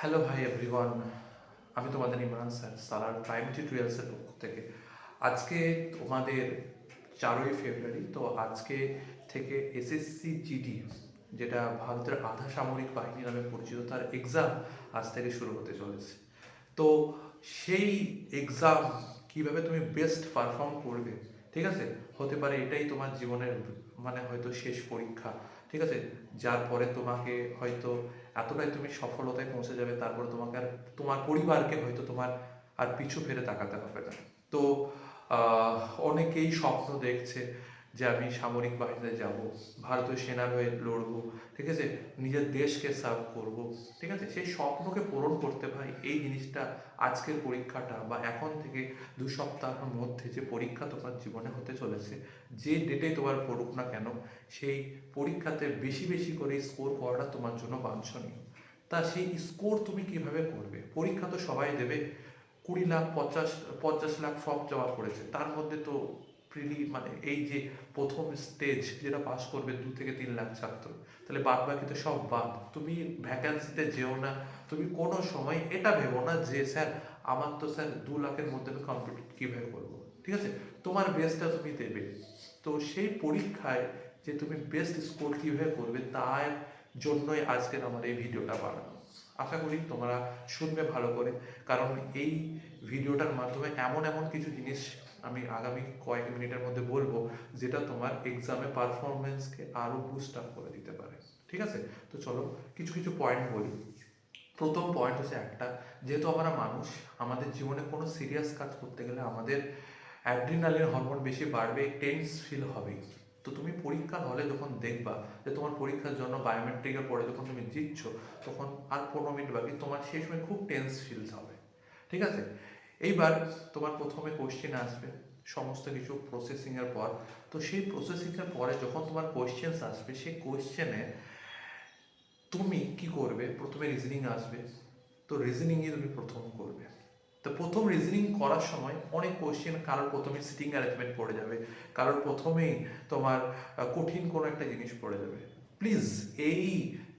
Hello ভাই everyone আমি তোমাদের ইমরান স্যার, সালার প্রাইম টিউটোরিয়ালসের পক্ষ থেকে। আজকে তোমাদের চারই ফেব্রুয়ারি তো আজকে থেকে এসএসসি জিডি যেটা ভারতের আধা সামরিক বাহিনী নামে পরিচিত, তার এক্সাম আজ থেকে শুরু হতে চলেছে। তো সেই এক্সাম কীভাবে তুমি বেস্ট পারফর্ম করবে, ঠিক আছে? হতে পারে এটাই তোমার জীবনের মানে হয়তো শেষ পরীক্ষা, ঠিক আছে? যার পরে তোমাকে হয়তো এতটাই তুমি সফলতায় পৌঁছে যাবে, তারপর তোমাকে আর তোমার পরিবারকে হয়তো তোমার আর পিছু ফিরে তাকাতে হবে না। তো অনেকেই স্বপ্ন দেখছে যে আমি সামরিক বাহিনীতে যাব, ভারতীয় সেনার হয়ে লড়ব, ঠিক আছে? নিজের দেশকে সার্ভ করব, ঠিক আছে? সেই স্বপ্নকে পূরণ করতে ভাই এই জিনিসটা আজকের পরীক্ষাটা বা এখন থেকে দু সপ্তাহের মধ্যে যে পরীক্ষা তোমার জীবনে হতে চলেছে, যে ডেটে তোমার পড়ুক না কেন, সেই পরীক্ষাতে বেশি বেশি করে স্কোর করাটা তোমার জন্য বাঞ্ছনীয়। তা সেই স্কোর তুমি কীভাবে করবে? পরীক্ষা তো সবাই দেবে, কুড়ি লাখ পঞ্চাশ পঞ্চাশ লাখ ফর্ম জমা পড়েছে, তার মধ্যে তো প্রিলি মানে এই যে প্রথম স্টেজ যেটা পাস করবে দু থেকে তিন লাখ ছাত্র, তাহলে বাদ বাকি তো সব বাদ। তুমি ভ্যাকান্সিতে যেও না, তুমি কোনো সময় এটা ভেবো না যে, স্যার, আমার তো স্যার দু লাখের মধ্যে আমি কমপ্লিট কীভাবে করব? ঠিক আছে? তোমার বেস্টটা তুমি দেবে। তো সেই পরীক্ষায় যে তুমি বেস্ট স্কোর কীভাবে করবে, তার জন্যই আজকের আমার এই ভিডিওটা বানানো। আশা করি তোমরা শুনবে ভালো করে, কারণ এই ভিডিওটার মাধ্যমে এমন এমন কিছু জিনিস আমি আগামী কয়েক মিনিটের মধ্যে বলব, যেটা তোমার এক্সামে পারফরমেন্সকে আরও বুস্ট আপ করে দিতে পারে। ঠিক আছে? তো চলো, কিছু কিছু পয়েন্ট বলি। প্রথম পয়েন্ট হচ্ছে একটা, যেহেতু আমরা মানুষ, আমাদের জীবনে কোনো সিরিয়াস কাজ করতে গেলে আমাদের অ্যাড্রিনালিন হরমোন বেশি বাড়বে টেন্স ফিল হবে। তো তুমি পরীক্ষার হলে যখন দেখবা যে তোমার পরীক্ষার জন্য বায়োমেট্রিকের পরে যখন তুমি জিতছ, তখন আর পনেরো মিনিট বাকি, তোমার সেই সময় খুব টেন্স ফিল হবে। ঠিক আছে? এইবার তোমার প্রথমে কোশ্চেন আসবে, সমস্ত কিছু প্রসেসিং এর পর। তো সেই প্রসেসিং এর পরে যখন তোমার কোশ্চেন্স আসবে, সেই কোশ্চেনে তুমি কি করবে? প্রথমে রিজনিং আসবে। তো রিজনিংয়ে তুমি প্রথম করবে। তো প্রথম রিজনিং করার সময় অনেক কোশ্চেন কারোর প্রথমে সিটিং অ্যারেঞ্জমেন্ট পড়ে যাবে, কারোর প্রথমেই তোমার কঠিন কোনো একটা জিনিস পড়ে যাবে। প্লিজ এই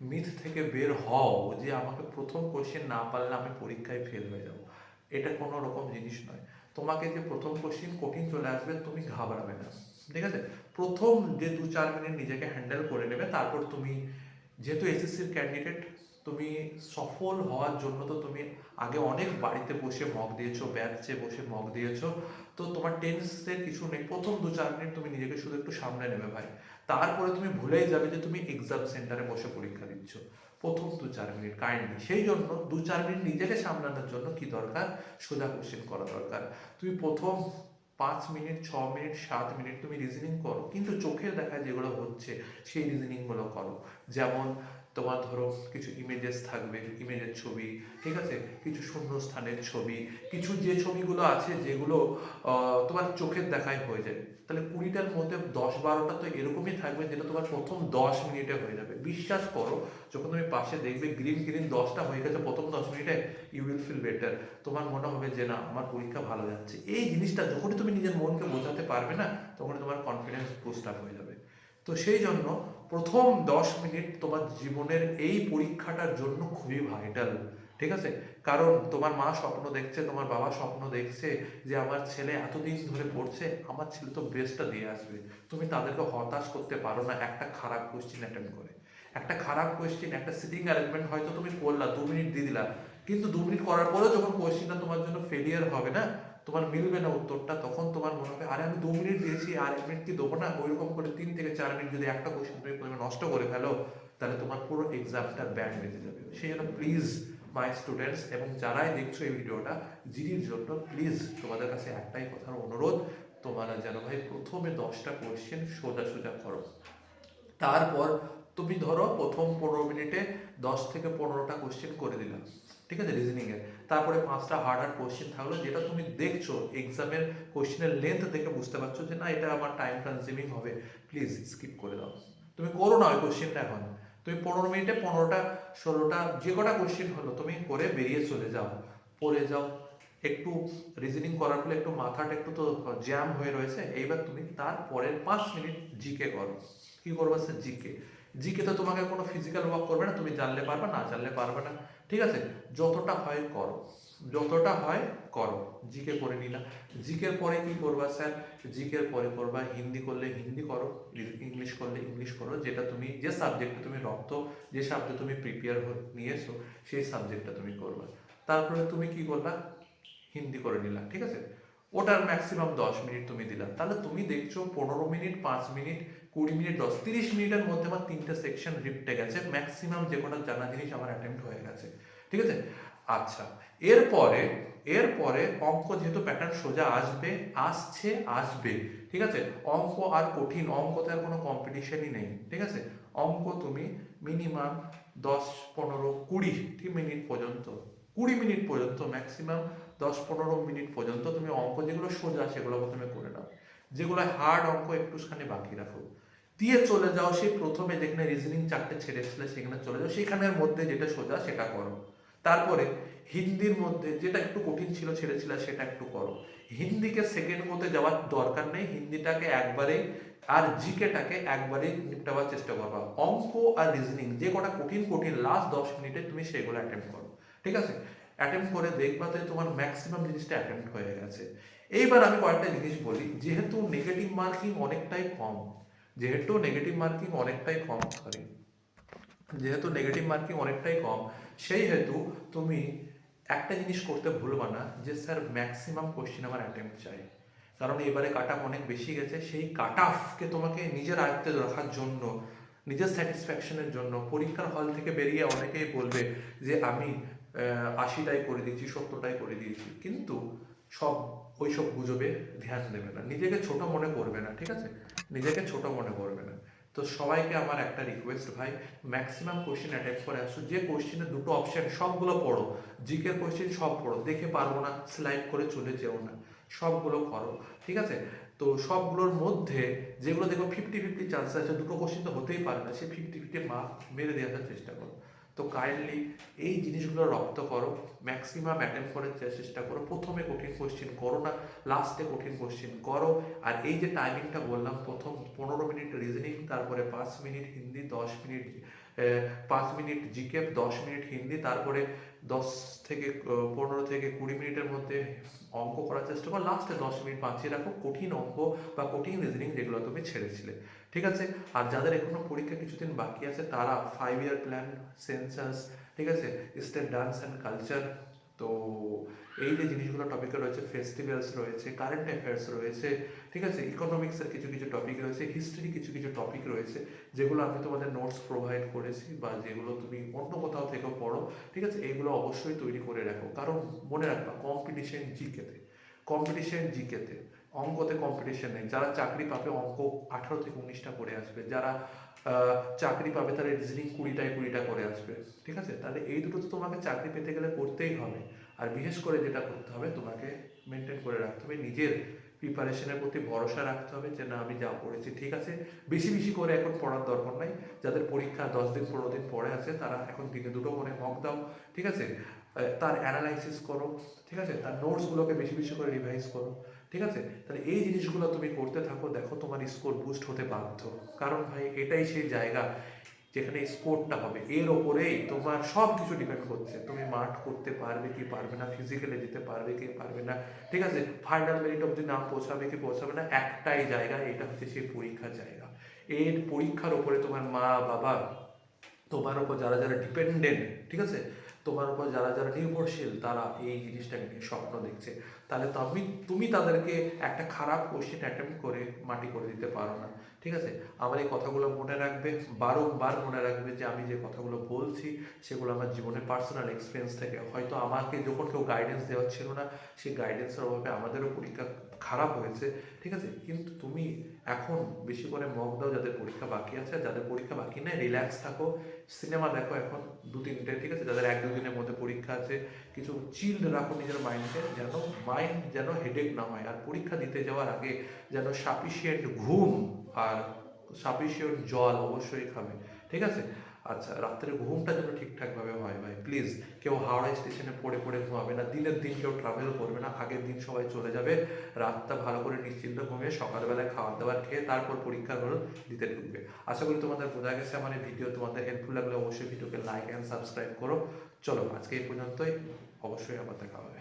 মিথ থেকে বের হও যে আমাকে প্রথম কোশ্চেন না পারলে আমি পরীক্ষায় ফেল হয়ে যাব। এটা কোনো রকম জিনিস নয়। তোমাকে যে প্রথম কোশ্চেন কঠিন চলে আসবে, তুমি ঘাবড়াবে না। ঠিক আছে? প্রথম যে দু চার মিনিট নিজেকে হ্যান্ডেল করে নেবে, তারপর তুমি যেহেতু এসএসসির ক্যান্ডিডেট তুমি সফল হওয়ার জন্য তো তুমি আগে অনেক বাড়িতে বসে মগ দিয়েছ ব্যাচে বসে মগ দিয়েছ। তো তোমার টেন্সের কিছু নেই। প্রথম দু চার মিনিট তুমি নিজেকে শুধু একটু সামনে নেবে ভাই। তারপরে তুমি ভুলেই যাবে যে তুমি এক্সাম সেন্টারে বসে পরীক্ষা দিচ্ছ। প্রথম দু চার মিনিট কাইন্ডলি সেই জন্য দু চার মিনিট নিজেকে সামলানোর জন্য কি দরকার? সোজা কোশ্চেন করা দরকার। তুমি প্রথম পাঁচ মিনিট, ছ মিনিট, সাত মিনিট তুমি রিজনিং করো। কিন্তু চোখের দেখা যেগুলো হচ্ছে, সেই রিজনিংগুলো করো। যেমন তোমার ধরো কিছু ইমেজেস থাকবে ইমেজের ছবি, ঠিক আছে? কিছু শূন্য স্থানের ছবি, কিছু যে ছবিগুলো আছে যেগুলো তোমার চোখের দেখায় হয়ে যায়। তাহলে কুড়িটার মধ্যে দশ বারোটা তো এরকমই থাকবে যেটা তোমার প্রথম দশ মিনিটে হয়ে যাবে। বিশ্বাস করো, যখন তুমি পাশে দেখবে গ্রিন গ্রিন দশটা হয়ে গেছে, প্রথম দশ মিনিটে ইউ উইল ফিল বেটার তোমার মনে হবে যে না, আমার পরীক্ষা ভালো যাচ্ছে। এই জিনিসটা যখনই তুমি নিজের মনকে বোঝাতে পারবে না, তখনই তোমার কনফিডেন্স বুস্ট আপ হয়ে যাবে। তো সেই জন্য প্রথম দশ মিনিট তোমার জীবনের এই পরীক্ষাটার জন্য খুবই ভাইটাল ঠিক আছে? কারণ তোমার মা স্বপ্ন দেখছে, তোমার বাবা স্বপ্ন দেখছে যে আমার ছেলে এতদিন ধরে পড়ছে, আমার ছেলে তো বেস্টটা দিয়ে আসবে। তুমি তাদেরকে হতাশ করতে পারো না একটা খারাপ কোশ্চেন অ্যাটেন্ড করে। একটা খারাপ কোশ্চেন একটা সিটিং অ্যারেঞ্জমেন্ট হয়তো তুমি করলা, দু মিনিট দিয়ে দিলা। কিন্তু দু মিনিট করার পরেও যখন কোশ্চেনটা তোমার জন্য ফেলিয়ার হবে না তোমার মিলবে না উত্তরটা, তখন তোমার মনে হবে, আরে আমি দু মিনিট দিয়েছি, আর এক মিনিট কি দেবো না? ওইরকম করে তিন থেকে চার মিনিট যদি একটা কোশ্চেন তুমি প্রথমে নষ্ট করে ফেলো, তাহলে তোমার পুরো এক্সামটা ব্যাড বেঁচে যাবে। সেই জন্য প্লিজ মাই স্টুডেন্টস এবং যারাই দেখছ এই ভিডিওটা, জিডির জন্য প্লিজ তোমাদের কাছে একটাই কথার অনুরোধ, তোমরা যেন ভাই প্রথমে দশটা কোশ্চেন সোজা সোজা করো। তারপর তুমি ধরো প্রথম পনেরো মিনিটে দশ থেকে পনেরোটা কোশ্চেন করে দিলাম ঠিক আছে রিজনিং এর। তারপরে পাঁচটা হার্ড হার্ড কোশ্চেন থাকল, যেটা তুমি দেখছ এক্সামের কোশ্চেনের লেন্থ দেখে বুঝতে পারছ যে না, এটা আমার টাইম কনজিউমিং হবে। প্লিজ স্কিপ করে দাও। তুমি করো না ওই কোশ্চেনটা এখন। তুমি পনেরো মিনিটে পনেরোটা, ষোলোটা, যে কটা কোশ্চেন হলো, তুমি করে বেরিয়ে চলে যাও। পড়ে যাও। একটু রিজনিং করার ফলে একটু মাথাটা একটু তো জ্যাম হয়ে রয়েছে। এইবার তুমি তার পরের পাঁচ মিনিট জিকে করো। কি করব জিকে জিকে তো তোমাকে কোনো ফিজিক্যাল ওয়ার্ক করবে না। তুমি জানলে পারবে, না জানলে পারবে না। ঠিক আছে? যতটা হয় করো। যতটা হয় করো। জিকে করে নিলাম জিকের পরে কি করবা স্যার? জিকের পরে করবা হিন্দি করলে হিন্দি করো ইংলিশ করলে ইংলিশ করো, যেটা তুমি, যে সাবজেক্টে তুমি রক্ত যে সাবজেক্টে তুমি প্রিপেয়ার নিয়েছো, সেই সাবজেক্টটা তুমি করবা। তারপরে তুমি কি করবা হিন্দি করে নিলাম ঠিক আছে? ওটার ম্যাক্সিমাম দশ মিনিট তুমি দিলাম তাহলে তুমি দেখছ পনেরো মিনিট, পাঁচ মিনিট, কুড়ি মিনিট, দশ, তিরিশ মিনিটের মধ্যে আমার তিনটে সেকশন রিপটে গেছে। ম্যাক্সিমাম যে কোনো জানা জিনিস আমার অ্যাটেম্প্ট হয়ে গেছে। ঠিক আছে? আচ্ছা এরপরে এরপরে অঙ্ক যেহেতু প্যাটার্ন সোজা আসবে, আসছে, আসবে। ঠিক আছে? অঙ্ক আর কঠিন, অঙ্কতে আর কোনো কম্পিটিশনই নেই। ঠিক আছে? অঙ্ক তুমি মিনিমাম দশ, পনেরো, কুড়ি মিনিট পর্যন্ত, কুড়ি মিনিট পর্যন্ত ম্যাক্সিমাম দশ পনেরো মিনিট পর্যন্ত তুমি অঙ্ক যেগুলো সোজা সেগুলো প্রথমে করে নাও। যেগুলো হার্ড অঙ্ক একটুখানি বাকি রাখো। দিয়ে চলে যাও সেই প্রথমে যেখানে রিজনিং চারটে ছেড়েছিলে সেখানে চলে যাও। সেখানের মধ্যে যেটা সোজা সেটা করো। তারপরে হিন্দির মধ্যে যেটা একটু কঠিন ছিল ছেড়েছিল সেটা একটু করো। হিন্দিকে সেকেন্ড মধ্যে যাওয়ার দরকার নেই। হিন্দিটাকে একবারেই আর জিকেটাকে একবারেই নিপটাবার চেষ্টা করবা। অঙ্ক আর রিজনিং যে কটা কঠিন কঠিন লাস্ট দশ মিনিটে তুমি সেগুলো অ্যাটেম্প করো। ঠিক আছে? অ্যাটেম্প করে দেখবা যে তোমার ম্যাক্সিমাম জিনিসটা অ্যাটেম্প হয়ে গেছে। এইবার আমি কয়েকটা জিনিস বলি, যেহেতু নেগেটিভ মার্কিং অনেকটাই কম, যেহেতু নেগেটিভ মার্কিং অনেকটাই কম সরি যেহেতু নেগেটিভ মার্কিং অনেকটাই কম, সেই হেতু তুমি একটা জিনিস করতে ভুলবা না যে, স্যার ম্যাক্সিমাম কোশ্চেন আমার অ্যাটেম্প চাই। কারণ এবারে কাট অফ অনেক বেশি গেছে, সেই কাট অফকে তোমাকে নিজের আয়ত্তে রাখার জন্য, নিজের স্যাটিসফ্যাকশনের জন্য, পরীক্ষার হল থেকে বেরিয়ে অনেকেই বলবে যে, আমি আশিটাই করে দিয়েছি, সত্তরটাই করে দিয়েছি। কিন্তু সব ওই সব গুজবে ধ্যান দেবে না। নিজেকে ছোট মনে করবে না, ঠিক আছে? নিজেকে ছোট মনে করবে না। তো সবাইকে আমার একটা রিকোয়েস্ট ভাই ম্যাক্সিমাম কোশ্চেন অ্যাটেম্প করে আসো। যে কোশ্চেনে দুটো অপশন সবগুলো পড়ো। জিকের কোশ্চেন সব পড়ো। দেখে পারব না স্লাইড করে চলে যেও না। সবগুলো করো, ঠিক আছে? তো সবগুলোর মধ্যে যেগুলো দেখো ফিফটি ফিফটি চান্স আছে, দুটো কোশ্চেন তো হতেই পারে না। সে ফিফটি ফিফটি মার্ক মেরে আসার চেষ্টা করো। তো কাইন্ডলি এই জিনিসগুলো রপ্ত করো ম্যাক্সিমাম অ্যাটেম্প করার চেষ্টা করো। প্রথমে কঠিন কোশ্চেন করো না লাস্টে কঠিন কোশ্চেন করো। আর এই যে টাইমিংটা বললাম, প্রথম পনেরো মিনিট রিজনিং তারপরে পাঁচ মিনিট হিন্দি, দশ মিনিট পাঁচ মিনিট জিকে দশ মিনিট হিন্দি, তারপরে দশ থেকে পনেরো থেকে কুড়ি মিনিটের মধ্যে অঙ্ক করার চেষ্টা করো। লাস্টে দশ মিনিট বাঁচিয়ে রাখো। কঠিন অঙ্ক বা কঠিন রিজনিং যেগুলো তুমি ছেড়েছিলে। ঠিক আছে? আর যাদের এখনও পরীক্ষা কিছুদিন বাকি আছে, তারা ফাইভ ইয়ার প্ল্যান সেন্সাস ঠিক আছে? স্টেট ডান্স অ্যান্ড কালচার তো এই যে জিনিসগুলো টপিকে রয়েছে ফেস্টিভ্যালস রয়েছে কারেন্ট অ্যাফেয়ার্স রয়েছে, ঠিক আছে? ইকোনমিক্সের কিছু কিছু টপিক রয়েছে হিস্ট্রি কিছু কিছু টপিক রয়েছে, যেগুলো আমি তোমাদের নোটস প্রোভাইড করেছি বা যেগুলো তুমি অন্য কোথাও থেকেও পড়ো, ঠিক আছে? এইগুলো অবশ্যই তৈরি করে রাখো। কারণ মনে রাখবা কম্পিটিশন জিকেতে কম্পিটিশন জিকেতে অঙ্কতে কম্পিটিশন নেই। যারা চাকরি পাবে, অঙ্ক আঠারো থেকে উনিশটা করে আসবে। যারা চাকরি পাবে, তারা রিজনিং কুড়িটায় কুড়িটা করে আসবে। ঠিক আছে? তাহলে এই দুটো তো তোমাকে চাকরি পেতে গেলে করতেই হবে। আর বিশেষ করে যেটা করতে হবে, তোমাকে মেনটেন করে রাখতে হবে, নিজের প্রিপারেশনের প্রতি ভরসা রাখতে হবে যে না, আমি যা পড়েছি ঠিক আছে। বেশি বেশি করে এখন পড়ার দরকার নাই। যাদের পরীক্ষা দশ দিন, পনেরো দিন পরে আছে, তারা এখন দিনে দুটো করে মক দাও, ঠিক আছে? তার অ্যানালাইসিস করো, ঠিক আছে? তার নোটসগুলোকে বেশি বেশি করে রিভাইজ করো, ঠিক আছে? তাহলে এই জিনিসগুলো তুমি করতে থাকো, দেখো তোমার স্কোর বুস্ট হতে বাধ্য। কারণ ভাই, এটাই সেই জায়গা। যেখানে স্কোরটা হবে। এর ওপরেই তোমার সব কিছু ডিপেন্ড করছে। তুমি মাঠ করতে পারবে কি পারবে না ফিজিক্যালি যেতে পারবে কি পারবে না, ঠিক আছে? ফাইনাল মেরিট অবধি না পৌঁছাবে কি পৌঁছাবে না, একটাই জায়গা, এটা হচ্ছে সেই পরীক্ষার জায়গা। এর পরীক্ষার ওপরে তোমার মা বাবা তোমার ওপর যারা যারা ডিপেন্ডেন্ট ঠিক আছে? তোমার উপর যারা যারা নির্ভরশীল, তারা এই জিনিসটাকে নিয়ে স্বপ্ন দেখছে। তাহলে তুমি তুমি তাদেরকে একটা খারাপ কোশ্চেন অ্যাটেম্প করে মাটি করে দিতে পারো না। ঠিক আছে? আমার এই কথাগুলো মনে রাখবে, বারংবার মনে রাখবে যে আমি যে কথাগুলো বলছি, সেগুলো আমার জীবনে পার্সোনাল এক্সপিরিয়েন্স থেকে। হয়তো আমাকে যখন কেউ গাইডেন্স দেওয়া ছিল না, সেই গাইডেন্সের অভাবে আমাদেরও পরীক্ষা খারাপ হয়েছে। ঠিক আছে? কিন্তু তুমি এখন বেশি করে মগ দাও, যাদের পরীক্ষা বাকি আছে। যাদের পরীক্ষা বাকি নেই রিল্যাক্স থাকো। সিনেমা দেখো এখন দু তিনটে ঠিক আছে? যাদের এক দুদিনের মধ্যে পরীক্ষা আছে, কিছু চিল্ড রাখো নিজের মাইন্ডকে যেন মাইন্ড যেন হেডেক না হয়। আর পরীক্ষা দিতে যাওয়ার আগে যেন সাফিসিয়েন্ট ঘুম আর সাফিসিয়েন্ট জল অবশ্যই খাবে। ঠিক আছে? আচ্ছা রাত্রে ঘুমটা যেন ঠিকঠাকভাবে হয় ভাই প্লিজ কেউ হাওড়া স্টেশনে পড়ে পড়ে ঘুমাবে না, দিনের দিন কেউ ট্রাভেল করবে না, আগের দিন সবাই চলে যাবে, রাতটা ভালো করে নিশ্চিন্ত ঘুমিয়ে সকালবেলায় খাবার দাবার খেয়ে তারপর পরীক্ষার হল দিতে ঢুকবে। আশা করি তোমাদের বোঝা গেছে আমার এই ভিডিও তোমাদের হেল্পফুল লাগলে অবশ্যই ভিডিওকে লাইক অ্যান্ড সাবস্ক্রাইব করো। চলো, আজকে এই পর্যন্তই। অবশ্যই আবার দেখা হবে।